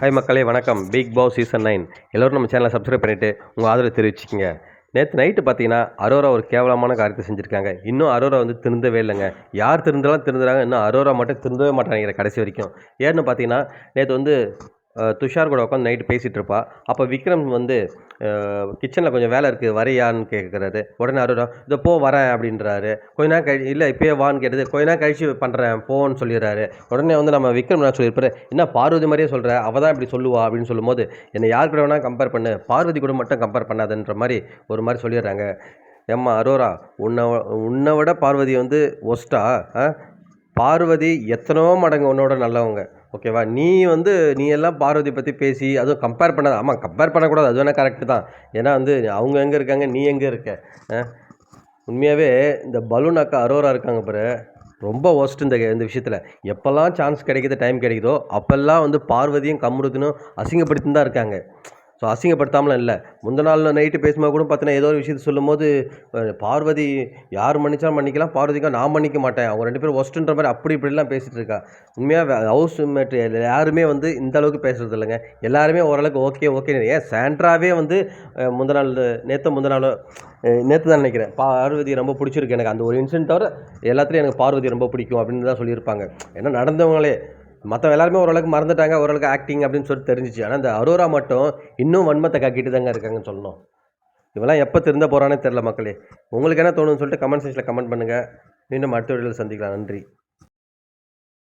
Hi மக்களே வணக்கம். Big Boss season nine எல்லோரும் நம்ம சேனலை சப்ஸ்கிரைப் பண்ணிவிட்டு உங்கள் ஆதரவு தெரிவிச்சிக்கங்க. நேற்று நைட்டு பார்த்தீங்கன்னா அரோரா ஒரு கேவலமான காரியத்தை செஞ்சுருக்காங்க. இன்னும் அரோரா வந்து திருந்தவே இல்லைங்க. யார் திருந்தாலும் திருந்துறாங்க. இன்னும் அரோரா மட்டும் திருந்தவே மாட்டாங்க கடைசி வரைக்கும். ஏன்னு பார்த்தீங்கன்னா நேற்று வந்து துஷார் கூட உட்காந்து நைட்டு பேசிகிட்டு இருப்பா அப்போ விக்ரம் வந்து கிச்சனில் கொஞ்சம் வேலை இருக்குது வரையான்னு கேட்குறாரு உடனே அருடா இதோ போ வரேன் அப்படின்றாரு. கொஞ்ச நேரம் கழி இல்லை இப்போயே வான்னு கேட்டது கொஞ்ச நேரம் கழிச்சு பண்ணுறேன் போன்னு சொல்லிடுறாரு. உடனே வந்து நம்ம விக்ரம் என்ன சொல்லியிருப்பாரு என்ன பார்வதி மாதிரியே சொல்கிற அவள் தான் இப்படி சொல்லுவா அப்படின்னு சொல்லும்போது என்னை யார் கூட வேணால் கம்பேர் பண்ணு பார்வதி கூட மட்டும் கம்பேர் பண்ணாதுன்ற மாதிரி ஒரு மாதிரி சொல்லிடுறாங்க. ஏம்மா அரோரா உன்னை உன்னை விட பார்வதி வந்து ஒஸ்டா பார்வதி எத்தனையோ மடங்கு உன்னோட நல்லவங்க. ஓகேவா? நீ வந்து நீ எல்லாம் பார்வதி பற்றி பேசி அதுவும் கம்பேர் பண்ணாத ஆமாம் கம்பேர் பண்ணக்கூடாது அது வேணால் கரெக்டு தான். ஏன்னா வந்து அவங்க எங்கே இருக்காங்க நீ எங்கே இருக்க? உண்மையாகவே இந்த பலூன் அக்கா அரோரா இருக்காங்க பாரு ரொம்ப ஒஸ்ட் இந்த இந்த விஷயத்தில். எப்போல்லாம் சான்ஸ் கிடைக்கிது டைம் கிடைக்குதோ அப்போல்லாம் வந்து பார்வதியும் கம்ருதினும் அசிங்கப்படுத்தி தான் இருக்காங்க. ஸோ அசிங்கப்படுத்தாமலாம் இல்லை. முந்த நாள் நைட்டு பேசும்போது கூட பார்த்தீங்கன்னா ஏதோ ஒரு விஷயத்தை சொல்லும்போது பார்வதி யார் மன்னிச்சாலும் மன்னிக்கலாம். பார்வதிக்கா நான் மன்னிக்க மாட்டேன். அவங்க ரெண்டு பேரும் ஒஸ்ட்டுன்ற மாதிரி அப்படி இப்படிலாம் பேசிகிட்டு இருக்கா. உண்மையாக ஹவுஸ் மேட் யாருமே வந்து இந்த அளவுக்கு பேசுறது இல்லைங்க. எல்லாருமே ஓரளவுக்கு ஓகே ஓகே ஏன் சாண்ட்ராவே வந்து முந்த நாள் நேற்று முந்த நாள் நேற்று தான் நினைக்கிறேன். பார்வதி ரொம்ப பிடிச்சிருக்கு எனக்கு. அந்த ஒரு இன்சிடென்ட் தவிர எல்லாத்துலேயும் எனக்கு பார்வதி ரொம்ப பிடிக்கும் அப்படின்னு தான் சொல்லியிருப்பாங்க. ஏன்னா நடந்தவங்களே மற்ற எல்லாருமே ஓரளவுக்கு மறந்துட்டாங்க ஓரளவுக்கு ஆக்டிங் அப்படின்னு சொல்லிட்டு தெரிஞ்சிச்சு. ஆனால் இந்த அரோரா மட்டும் இன்னும் வன்மத்தை காக்கிட்டு தாங்க இருக்காங்கன்னு சொல்லணும். இவெல்லாம் எப்போ திருந்த போகிறானே தெரில மக்களே. உங்களுக்கு என்ன தோணுன்னு சொல்லிட்டு கமெண்ட் செக்ஷனில் கமெண்ட் பண்ணுங்கள் மீண்டும் அடுத்த வீடியோவில் சந்திக்கலாம். நன்றி.